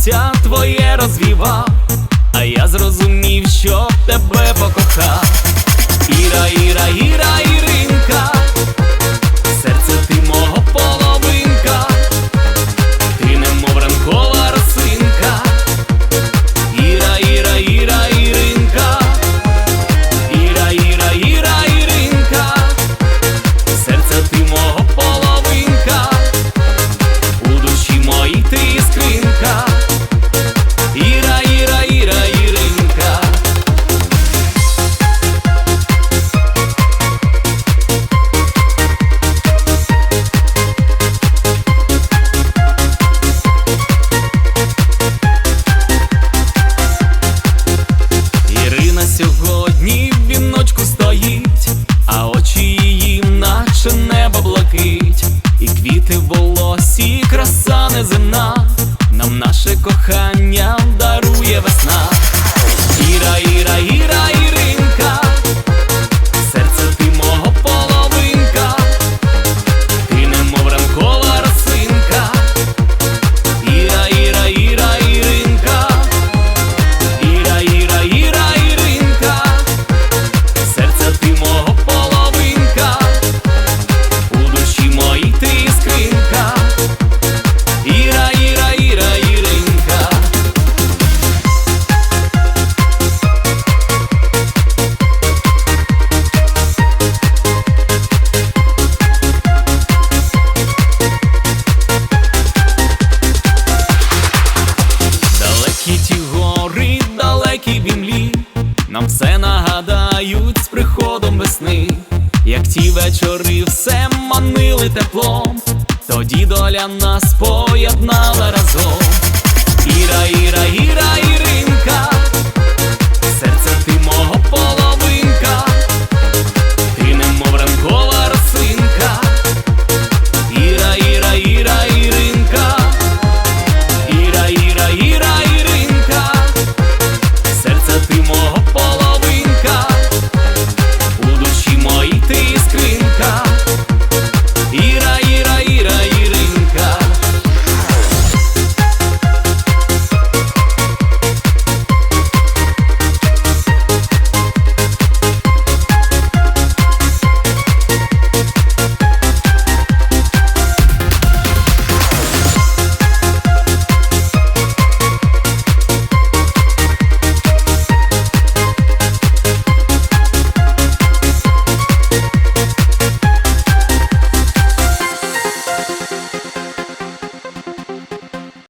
волосся твоє розвівав, а я зрозумів, що тебе. неземна, нам наше кохання дарує весна. далекій вімлі, нам все нагадають з приходом весни, як ті вечори все манили теплом, тоді доля нас поєднала разом.